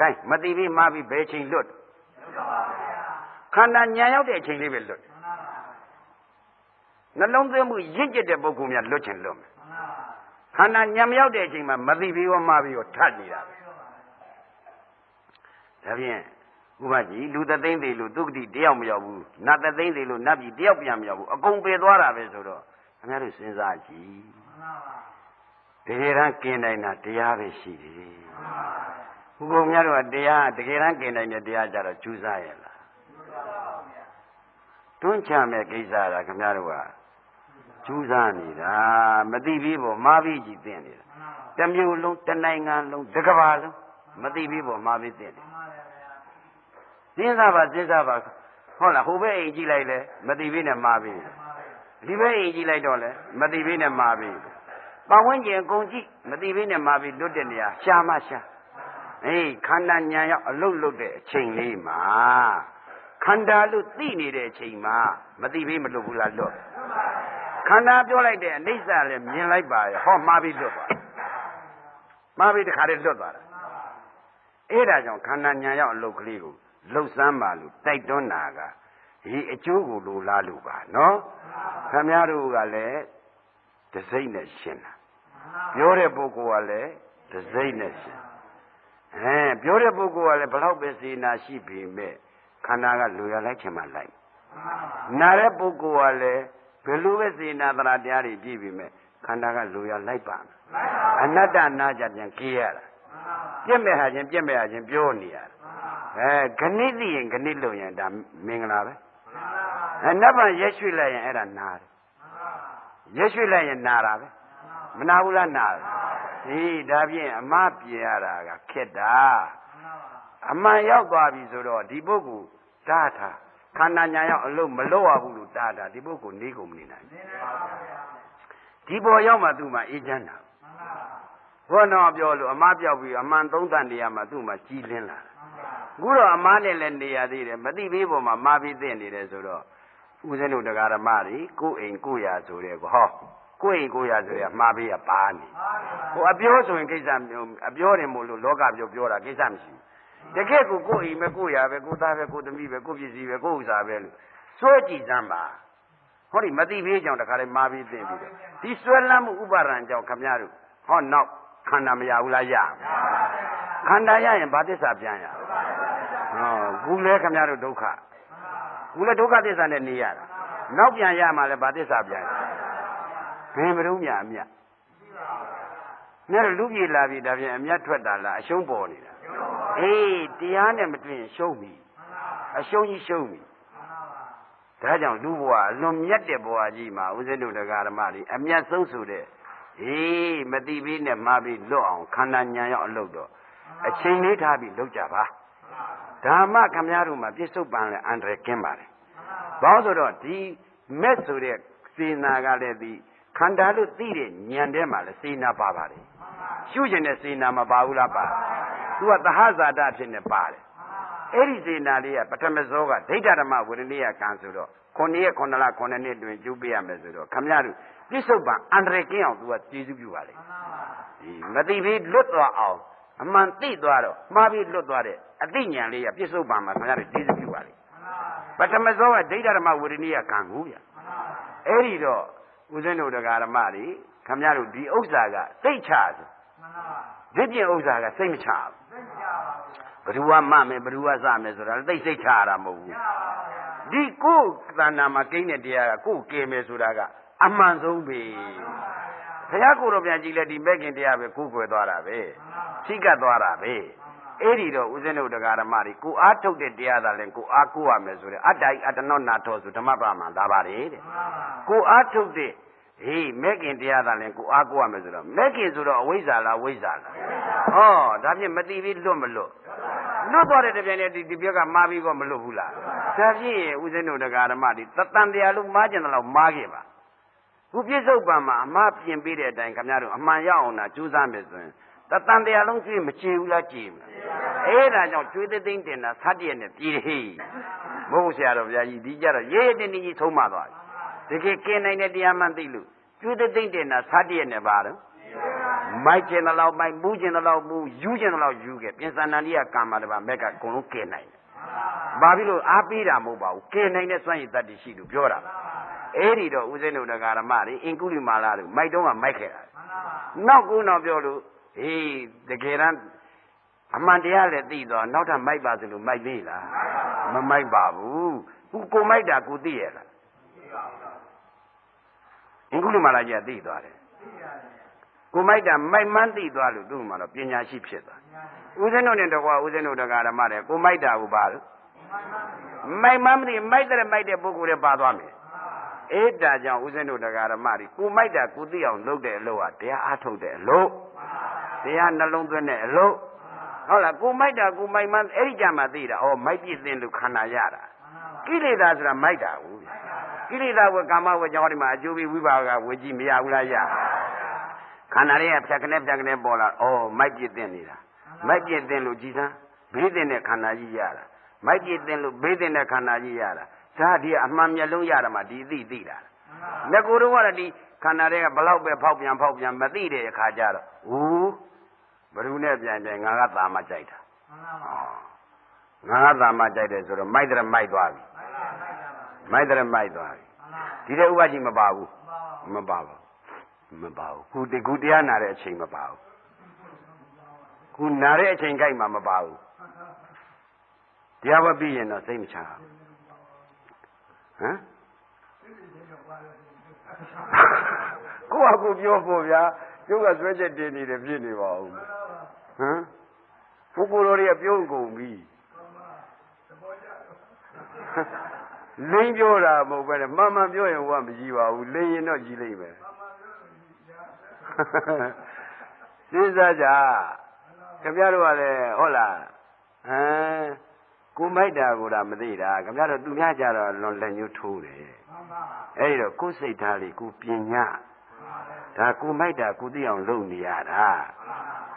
ကဲမသိပြီးမှားပြီးဘယ်ချိန်လွတ်ခန္ဓာညာရောက်တဲ့အချိန်လေးပဲလွတ်နှလုံးသွင်းမှုရင့်ကျက်တဲ့ပုဂ္ဂိုလ်များလွတ်ချင်လွတ်မယ်ခန္ဓာညာမရောက်တဲ့အချိန်မှာမသိပြီးရောမှားပြီးရောထပ်နေတာပဲဒါဖြင့်ဥပကြီးလူသသိန်းသေးလို့သူကတိတယောက်မရောက်ဘူးနတ်သသိန်းသေးလို့နတ်ပြည်တယောက်ပြန်မရောက်ဘူးအကုန်ပေသွားတာပဲဆိုတော့ခင်ဗျားတို့စဉ်းစားကြည့်တကယ်တမ်းกินနိုင်တာတရားပဲရှိတယ် ဘုကောင်များတို့ကတရားတကယ်တမ်းกินနိုင်တဲ့တရားကြတော့ကျူးစားရဲ့လားတွန်းချမဲ့ကိစ္စကခင်ဗျားတို့ကကျူးစားနေတာမသိပြီးပေါ့မှားပြီးကြည့်သိနေတာတမျိုးလုံးတနိုင်ငံလုံးတစ်ကမ္ဘာလုံးမသိပြီးပေါ့မှားပြီးသိတယ်စဉ်းစားပါစဉ်းစားပါဟုတ်လားဟိုဘက်အိမ်ကြည့်လိုက်လဲမသိပြီးနဲ့မှားပြီးဒီဘက်အိမ်ကြည့်လိုက်တော့လဲမသိပြီးနဲ့မှားပြီးပတ်ဝန်းကျင်အကုန်ကြည့်မသိပြီးနဲ့မှားပြီးလွတ်တဲ့နေရာရှာမရှာ အေးခန္ဓာညာရောက်အလုတ်လုတ်တဲ့အချိန်လေးမှာခန္ဓာလို့သိနေတဲ့အချိန်မှာမသိပြီးမလွတ်ဘူးလားလွတ်ခန္ဓာပြောလိုက်တဲ့အနိစ္စလည်းမြင်လိုက်ပါရဲ့ဟောမှားပြီးလွတ်သွားမှားပြီးတခါတည်းလွတ်သွားတာအဲ့ဒါကြောင့်ခန္ဓာညာရောက်အလုတ်ကလေးကိုလှုပ်ဆန်းပါလို့တိုက်တွန်းတာကဒီအကျိုးကိုလိုလားလို့ပါနော်ခမည်းတော်ကလည်းတစိမ့်နဲ့ရှင်းတာပြောတဲ့ပုဂ္ဂိုလ်ကလည်းတစိမ့်နဲ့ရှင်း အဲပြောတဲ့ပုဂ္ဂိုလ်ကလည်းဘလောက်ပဲစေနာရှိပေမဲ့ခန္ဓာကလိုရလိုက်ချင်မှလိုက်နာတဲ့ပုဂ္ဂိုလ်ကလည်းဘယ်လိုပဲစေနာသရာတရားတွေပြည့်ပြီမဲ့ခန္ဓာကလိုရလိုက်ပါမယ်အနတ္တနာကြပြန်ကြေးရတာပြက်မဲ့ဟာချင်းပြက်မဲ့ဟာချင်းပြောနေရတာအဲခဏိသိရင်ခဏိလို့ရင်ဒါမင်္ဂလာပဲအဲနတ်ဗန်ရက်ရွှေ့လိုက်ရင်အဲ့ဒါနာတယ်ရက်ရွှေ့လိုက်ရင်နာတာပဲမနာဘူးလားနာတယ် ဟေးဒါဖြင့်အမပြင်ရတာကခက်တာအမှန်ရောက်သွားပြီဆိုတော့ဒီပုဂ္ဂိုလ်တားတာခန္ဓာညာရောက်အလုံးမလို့ရဘူးလို့တားတာဒီပုဂ္ဂိုလ်နေကုန်မနေနိုင်ဒီပေါ်ရောက်မှသူ့မှာအေးချမ်းတာဘောတော်ပြောလို့အမပြောက်ပြီးအမှန်သုံးသန်တရားမှာသူ့မှာကြီးလင်းလာအခုတော့အမားနဲ့လည်းနေရသေးတယ်မသိသေးပေါ်မှာမာပြီးသိနေတယ်ဆိုတော့ဦးဇင်းတို့တရားဓမ္မတွေကိုယ်အိမ်ကိုယ်ရာဆိုတဲ့ဟော ကိုယ်အိမ်ကိုယ်ရာဆိုရမှားပြီးပါနေဟိုအပြောဆိုရင်ကိစ္စမျိုးအပြောတယ်မို့လို့လောကပြောပြောတာကိစ္စမရှိဘူးတကယ်ကိုကိုယ်အိမ်ပဲကိုယ်ရာပဲကိုယ်သားပဲကိုယ်သမီးပဲကိုယ်ပစ္စည်းပဲကိုယ်ဥစ္စာပဲလို့စွဲကြည့်စမ်းပါဟောဒီမသိသေးကြောင်တခါလေးမှားပြီးသိပြီးတော့ဒီစွဲလမ်းမှုဥပါဒံကြောင့်ခမရတို့ဟောနောက်ခန္ဓာမရဘူးလားရခန္ဓာရရင်ဘာသစ္စာပြန်ရဟောခုလဲခမရတို့ဒုက္ခခုလဲဒုက္ခသစ္စာနဲ့နေရတာနောက်ပြန်ရမှလည်းဘာသစ္စာပြန်ရ ဘယ်မရုံးမြအမြတ်နဲ့လူပြေလာပြီဒါပြန်အမြတ်ထွက်တာလားအရှုံးပေါ်နေတာအေးတရားနဲ့မတွေ့ရင်ရှုံးပြီအရှုံးကြီးရှုံးပြီဒါကြောင့်လူဘဝအလွန်မြတ်တဲ့ဘဝကြီးမှာဦးဇင်းတို့တရားဓမ္မတွေအမြတ်ဆုံးဆိုတဲ့ဟေးမတိပြီးနဲ့မှားပြီးလွတ်အောင်ခန္ဓာညာရောက်အလုပ်တော့အချိန်လေးထားပြီးလုပ်ကြပါဓမ္မခမည်းတော်မှာပြစ္ဆုတ်ပံလည်းအန္တရာယ်ကင်းပါတယ်ဘာလို့ဆိုတော့ဒီမက်ဆိုတဲ့စေနာကလည်းဒီ ခန္ဓာလို့သိတဲ့ဉာဏ်ထဲမှာလည်းစေနာပါပါတယ်ရှုကျင်တဲ့စေနာမပါဘူးလားပါသူကသဟဇာတဖြစ်နေပါတယ်အဲ့ဒီစေနာလေးကပထမဇောကဒိဋ္ဌဓမ္မဝိရဏိယကံဆိုတော့9ရက်9လ9နှစ်တွင်ကျူးပေးရမယ်ဆိုတော့ခမရတို့ပြစ္ဆုတ်ပံအန္တရာယ်ကင်းအောင်သူကကျေစုပြုပါလေဒီမသိပြီးလွတ်သွားအောင်အမှန်သိသွားတော့မှားပြီးလွတ်သွားတဲ့အသိဉာဏ်လေးကပြစ္ဆုတ်ပံမှာခမရတို့ကျေစုပြုပါလေပထမဇောကဒိဋ္ဌဓမ္မဝိရဏိယကံကိုဗျအဲ့ဒီတော့ ဦးဇင်းတို့တရားဓမ္မတွေခမရတို့ဒီဥစ္စာကစိတ်ချဆိုဒီပြင်ဥစ္စာကစိတ်မချဘူးဘ누구ကမမယ်ဘ누구ကစမယ်ဆိုတာသိစိတ်ချရတာမဟုတ်ဘူးဒီကိုယ်တဏ္ဍာမှာကိန်းတဲ့တရားကကိုယ်ကယ်မယ်ဆိုတာကအမှန်ဆုံးပဲဘုရားကိုယ်တော်ပြန်ကြည့်လဲဒီမဲ့ခင်တရားပဲကိုယ်ွယ်သွားတာပဲသိကတ်သွားတာပဲအဲ့ဒီတော့ဦးဇင်းတို့တရားဓမ္မတွေကိုအားထုတ်တဲ့တရားသာလဲကိုအားကိုးရမယ်ဆိုတဲ့အတ္တအတ္တနောနာထောဆိုဓမ္မပမာလာပါတယ်တဲ့ကိုအားထုတ်တဲ့ ဟေးမဲ့ခင်တရားသာလဲကိုအားကိုးရမယ်ဆိုတော့မဲ့ခင်ဆိုတော့အဝိဇ္ဇာလားဝိဇ္ဇာလားဟောဒါဖြင့်မတိပြီးလွတ်မလွတ်လွတ်သွားတဲ့တပြိုင်တည်းဒီဒီပြက်ကမှားပြီးတော့မလွတ်ဘူးလားဒါဖြင့်ဦးဇင်းတို့တရားဓမ္မတွေတတန်တရားလုံးမှားကျင်တယ်လို့မှားခဲ့ပါခုပြစ္ဆုတ်ပံမှာအမှားပြင်ပေးတဲ့အတိုင်းခင်ဗျားတို့အမှန်ရအောင်သာကြိုးစားမယ်ဆိုရင်တတန်တရားလုံးကြည့်မကြည့်ဘူးလားကြည့်မအဲ့ဒါကြောင့်ကျွေးသိသိမ့်တင်တာသတ္တရနဲ့ပြည်ဟိမဟုတ်ဆရာတော်ဘုရားကြီးဒီကြတော့ရေးတင်ကြီးဆုံးမသွား တကယ်ကင်းနိုင်တဲ့တရားမှန်သိလို့ကျွေးသိသိမ့်တင်တာသတ္တရနဲ့ပါတော့မမိုက်ကျင်တဲ့လောက်မိုက်မူးကျင်တဲ့လောက်မူးယူကျင်တဲ့လောက်ယူခဲ့ပြင်စန္ဒန်ကြီးကကာမတပါမက်ကအကုန်လုံးကဲနိုင်တယ်ဘာဖြစ်လို့အားပေးတာမဟုတ်ပါဘူးကဲနိုင်တဲ့စွမ်းရည်တတ်တည်ရှိလို့ပြောတာအဲ့ဒီတော့ဦးဇင်းတို့တရားဓမ္မတွေအင်ကုလိမာလာတို့မိုက်တုံးကမိုက်ခဲ့တာနောက်ကူတော့ပြောလို့ဟေးတကယ်တမ်းအမှန်တရားလည်းသိတော့နောက်ထပ်မိုက်ပါစလို့မိုက်သေးလားမမိုက်ပါဘူးခုကိုမိုက်တာကိုသိရလား အင်္ဂုလိမာလာကြီးကသိသွားတယ်ကိုမိုက်တာမိုက်မှန်းသိသွားလို့သူ့မှာတော့ပညာရှိဖြစ်သွားဦးဇင်းတို့နဲ့တကွာဦးဇင်းတို့တရားဓမ္မတွေကိုမိုက်တာကိုပါလို့မိုက်မှန်းမသိမိုက်တဲ့မိုက်တဲ့ပုဂ္ဂိုလ်တွေပါသွားမယ်အေးဒါကြောင့်ဦးဇင်းတို့တရားဓမ္မတွေကိုမိုက်တာကိုသိအောင်လုပ်တဲ့အလုပ်ဟာတရားအားထုတ်တဲ့အလုပ်တရားနှလုံးသွင်းတဲ့အလုပ်ဟုတ်လားကိုမိုက်တာကိုမိုက်မှန်းအဲ့ဒီကြမှာသိတာဩမိုက်ပြည့်သိလို့ခန္ဓာရတာကိလေသာဆိုတာမိုက်တာဘူး ကိလေသာဝကာမဝကြောင့်ဒီမှာအကျိုးပြီးဝိပါကဝေကြည့်မရဘူးလားရခန္ဓာတွေကဖြတ်ကနေဖြတ်ကနေပေါ်လာဩမိုက်ပြည့်သိနေတာမိုက်ပြည့်သိလို့ကြည်စမ်းဘေးသိတဲ့ခန္ဓာကြီးရတာမိုက်ပြည့်သိလို့ဘေးသိတဲ့ခန္ဓာကြီးရတာဒါဒီအမှန်မျက်လုံးရတာမှဒီသိသိတာငါကိုယ်တော့ကဒီခန္ဓာတွေကဘလောက်ပဲဖောက်ပြန်ဖောက်ပြန်မသိတဲ့အခါကျတော့ဦးဘ누구နဲ့ပြန်ပြန်ငါကသာမကြိုက်တာငါကသာမကြိုက်တယ်ဆိုတော့မိုက်တယ်မိုက်သွားပြီ မိုက်တယ်မိုက်သွားပြီဒီတဲ့ဥပကြီးမပါဘူးမပါဘူးမပါဘူးခုတခုတရားနာတဲ့အချိန်မပါဘူးခုနာတဲ့အချိန်ကြိုက်မှမပါဘူးတရားဝပြီးရင်တော့စိတ်မချဘူးဟမ်ကိုကကိုပြောဖို့ဗျာကျုပ်ကဆွဲချက်တင်နေတယ်ဖြစ်နေပါဦးဟမ်ပုဂ္ဂိုလ်တော်တွေကပြုံးကုန်ပြီ လင်းပြောတာမဟုတ်ပဲနဲ့မှန်မှန်ပြောရင်ဟိုကမကြည့်ပါဘူးလင်းရင်တော့ကြည့်လိမ့်မယ်စဉ်းစားကြခင်ဗျားတို့ကလည်းဟုတ်လားဟမ်ကိုမိုက်တာကိုဒါမသိတာခင်ဗျားတို့သူများကြတော့လွန်လက်ညှိုးထိုးတယ်အဲ့ဒီတော့ကိုယ်စိတ်ထားလေးကိုပညာဒါကိုမိုက်တာကိုသိအောင်လုပ်နေရတာ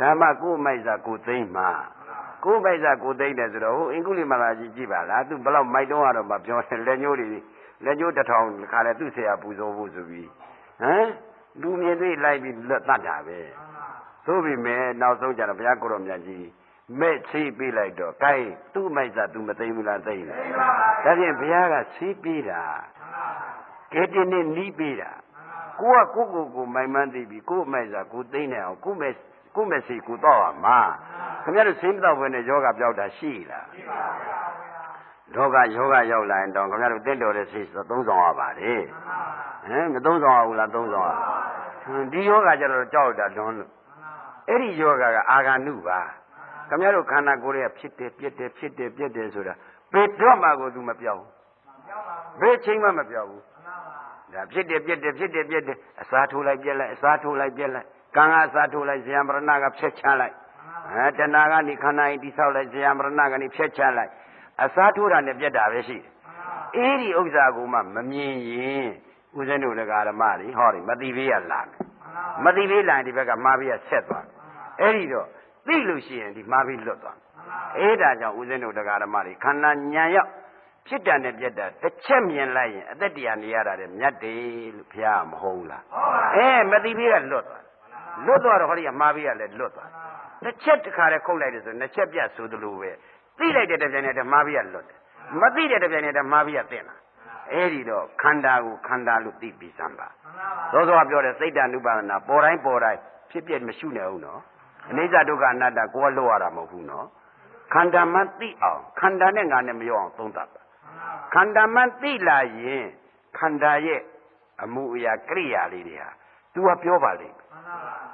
ဒါမှကိုမိုက်စားကိုသိမ့်မှာ ကိုမိုက်စားကိုသိမ့်တယ်ဆိုတော့ဟိုအင်္ဂုလိမာလာကြီးကြည့်ပါလားသူဘလောက်မိုက်တော့ကတော့မပြောတယ်လက်ညှိုးတွေလက်ညှိုးတစ်ထောင်ခါလဲသူ့ဆရာပူဇော်ဖို့ဆိုပြီးဟမ်လူမြင်သိလိုက်ပြီးလက်တတ်တာပဲသို့ပေမဲ့နောက်ဆုံးကြတော့ဘုရားကိုရောမြတ်ကြီးမဲ့ဆေးပေးလိုက်တော့ gain သူ့မိုက်စားသူမသိဘူးလားသိလားဒါဖြင့်ဘုရားကဆေးပေးတာကဲတင်နဲ့နီးပေးတာကိုကကိုကိုကိုမိုင်မှန်းသိပြီကို့မိုက်စားကိုသိနေအောင်ကို့မဲ့ကို့မဲ့စီကိုတော့ပါမှာ ခင်ဗျားတို့ဆေးမတော့ဘဲနဲ့ယောဂပြောက်တာရှိလားရှိပါဘူးလောကယောဂရောက်လာရင်တော့ခင်ဗျားတို့တင့်တော်တဲ့ဆေးဆိုသုံးဆောင်ရပါတယ်ဟမ်မသုံးဆောင်ရဘူးလားသုံးဆောင်ရဒီယောဂကြတော့ကြောက်တာလွန်းလို့အဲ့ဒီယောဂကအာဂန္ဓုပါခင်ဗျားတို့ခန္ဓာကိုယ်ရဲ့ဖြစ်တယ်ပြက်တယ်ဖြစ်တယ်ပြက်တယ်ဆိုတာဘယ်တော့မှကိုသူမပြောင်းဘူးဘယ်ချိန်မှမပြောင်းဘူးဒါဖြစ်တယ်ပြက်တယ်ဖြစ်တယ်ပြက်တယ်အစာထိုးလိုက်ပြက်လိုက်အစာထိုးလိုက်ပြက်လိုက်ကံကအစာထိုးလိုက်ဇယံပရဏကဖြက်ချလိုက် အဲတဏှာကနေခန္ဓာရင်တိဆောက်လိုက်ဇယံပရဏကနေဖြက်ချလိုက်အစာထိုးတာနဲ့ပြက်တာပဲရှိတယ်အေးဒီဥစ္စာကိုမှမမြင်ရင်ဦးဇင်းတို့တရားဓမ္မတွေဟောတယ်မတိပေးရလာမယ်မတိပေးလာရင်ဒီဘက်ကမှားပြီးဆက်သွားအဲ့ဒီတော့သိလို့ရှိရင်ဒီမှားပြီးလွတ်သွားအဲ့ဒါကြောင့်ဦးဇင်းတို့တရားဓမ္မတွေခန္ဓာညံရောက်ဖြစ်တာနဲ့ပြက်တာတစ်ချက်မြင်လိုက်ရင်အသက်တရားနေရတာတဲ့မြတ်တယ်လို့ဘုရားမဟုတ်လားအဲမတိပေးကလွတ်သွားလွတ်သွားတော့ဟောဒီကမှားပေးကလည်းလွတ်သွား တစ်ချက်တစ်ခါတည်းခုတ်လိုက်တယ်ဆိုနှစ်ချက်ပြတ်ဆိုသလိုပဲသိလိုက်တဲ့တပြိုင်နက်တည်းမှားပေးကလွတ်တယ်မသိတဲ့တပြိုင်နက်တည်းမှားပေးကသိလာအဲ့ဒီတော့ခန္ဓာကိုခန္ဓာလို့သိပြီးစမ်းပါသောသောပြောတဲ့စိတ်တ ानु ပါဒနာပေါ်တိုင်းပေါ်တိုင်းဖြစ်ပြမရှုနေဘူးနော်အနိစ္စဒုက္ခအနတ္တကိုယ်ကလွတ်ရတာမဟုတ်ဘူးနော်ခန္ဓာမှသိအောင်ခန္ဓာနဲ့ငါနဲ့မရောအောင်သုံးသပ်ပါခန္ဓာမှသိလာရင်ခန္ဓာရဲ့အမှုအရာကိရိယာလေးတွေဟာ तू ကပြောပါလိမ့်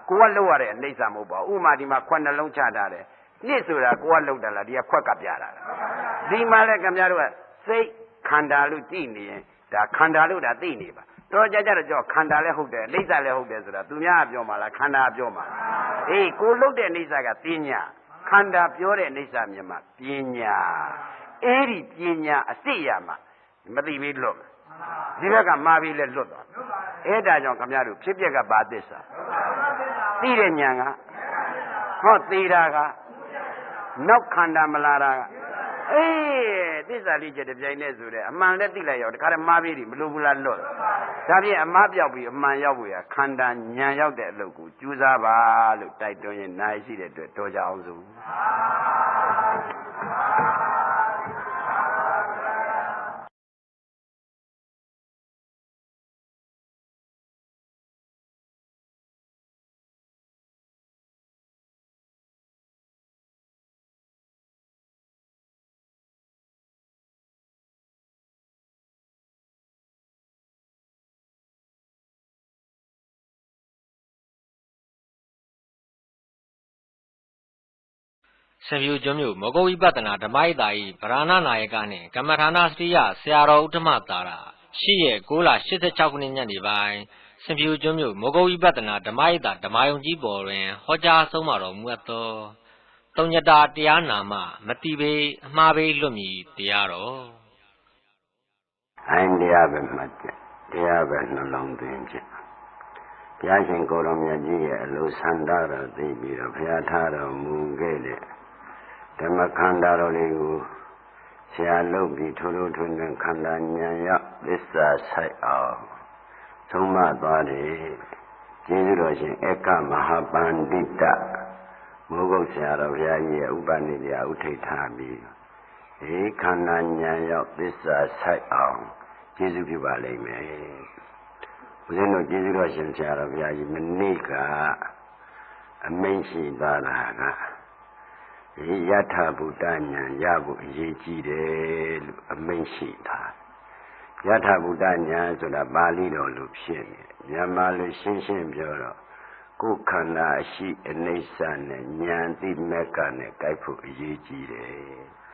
ကိုကလောက်ရတဲ့အနိစ္စမဟုတ်ပါဘူးဥမာဒီမှာခွက်နှလုံးချထားတယ်နှစ်ဆိုတာကိုကလောက်တယ်လားဒီကခွက်ကပြတာလားဒီမှာလဲခင်ဗျားတို့ကစိတ်ခန္ဓာလို့ကြည့်နေရင်ဒါခန္ဓာလို့ဒါသိနေပါတော့ကြကြတော့ကြောခန္ဓာလည်းဟုတ်တယ်အိဋ္ဌလည်းဟုတ်တယ်ဆိုတာသူများကပြောမှလားခန္ဓာပြောမှလားအေးကိုလုတ်တဲ့အိဋ္ဌကပညာခန္ဓာပြောတဲ့အိဋ္ဌမြင်မှပညာအဲ့ဒီပညာအစစ်ရမှာမသိပြီးလွတ် ဒီဘက်ကမှားပြီးလဲလွတ်သွားအဲ့ဒါကြောင့်ခမရတို့ဖြစ်ပျက်ကဘာသစ္စာသိတဲ့ဉာဏ်ကဟောသေးတာကနောက်ခန္ဓာမလာတာကအေးသစ္စာလေးချက်တစ်ပြိုင်နဲ့ဆိုတဲ့အမှန်လည်းသိလိုက်ရောတခါတည်းမှားပြီးပြီမလို့ဘူးလားလွတ်ဒါဖြင့်အမှားပြောက်ပြီးအမှန်ရောက်ဖို့ရခန္ဓာညံရောက်တဲ့အလုပ်ကိုကြိုးစားပါလို့တိုက်တွန်းရင်နိုင်ရှိတဲ့အတွက်တော်ကြအောင်စို့ စံပြူကျွန်းမြို့မောဂဝိပဿနာဓမ္မဣတာဤဗราဏနာယကနှင့်ကမ္မထာနာစရိယဆရာတော်ဥတ္တမသာရရှိရဲ့6လ86ခုနှစ်ညနေပိုင်းစံပြူကျွန်းမြို့မောဂဝိပဿနာဓမ္မဣတာဓမ္မယုံကြီးပေါ်တွင်ဟောကြားဆုံးမတော်မူအပ်သောတုံညတာတရားနာမမတိပေအမှားပေလွတ်မည်တရားတော်အိုင်းတရားပဲမှတ်ချက်တရားပဲနှလုံးသွင်းချက်ဘုရားရှင်ကိုယ်တော်မြတ်ကြီးရဲ့အလိုဆန္ဒတော်သိပြီးတော့ဘုရားထားတော်မူခဲ့တဲ့ ဓမ္မခန္ဓာတော်လေးကိုဆရာလုပ်ပြီးထိုးထိုးထွန်းထွန်းခန္ဓာဉာဏ်ရောက်သစ္စာဆိုင်အောင်သုံးမသွားတယ်ကျေးဇူးတော်ရှင်ဧကမဟာပန္တိတမိုးကုတ်ဆရာတော်ဘုရားကြီးရဲ့ဥပနိဒေယဥထိတ်ထားပြီးဒီခန္ဓာဉာဏ်ရောက်သစ္စာဆိုင်အောင်ကျေးဇူးပြုပါလိမ့်မယ်။ဦးဇင်းတို့ကျေးဇူးတော်ရှင်ဆရာတော်ဘုရားကြီးမနေ့ကအမိန့်ရှိသွားတာကဒီ ယထာဘုဒ္ဓဉာဏ်ရဖို့အရေးကြီးတယ်လို့အမိန့်ရှိတာ။ယထာဘုဒ္ဓဉာဏ်ဆိုတာပါဠိတော်လိုဖြစ်နေ။မြန်မာလိုရှင်းရှင်းပြောတော့ကိုယ်ခန္ဓာအရှိအနိစ္စနဲ့ဉာဏ်သိမဲ့ကနဲ့ကြိုက်ဖို့အရေးကြီးတယ်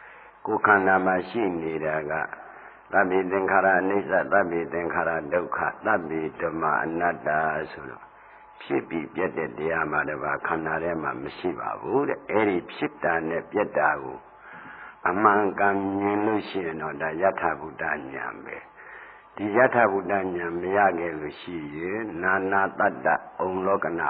။ကိုယ်ခန္ဓာမှာရှိနေတာကသဗ္ဗေသင်္ခါရအနိစ္စသဗ္ဗေသင်္ခါရဒုက္ခသဗ္ဗေဓမ္မအနတ္တဆိုတော့ ဖြစ်ပြီးပြတ်တဲ့တရားမှတပါးခန္ဓာထဲမှာမရှိပါဘူးတဲ့အဲ့ဒီဖြစ်တာနဲ့ပြတ်တာကိုအမှန်ကန်မြင်လို့ရှိရင်တော့ဒါယထာဘုဒ္ဓဉာဏ်ပဲဒီယထာဘုဒ္ဓဉာဏ်မရခဲ့လို့ရှိရင်နာနာတတ္တဩလောကနာ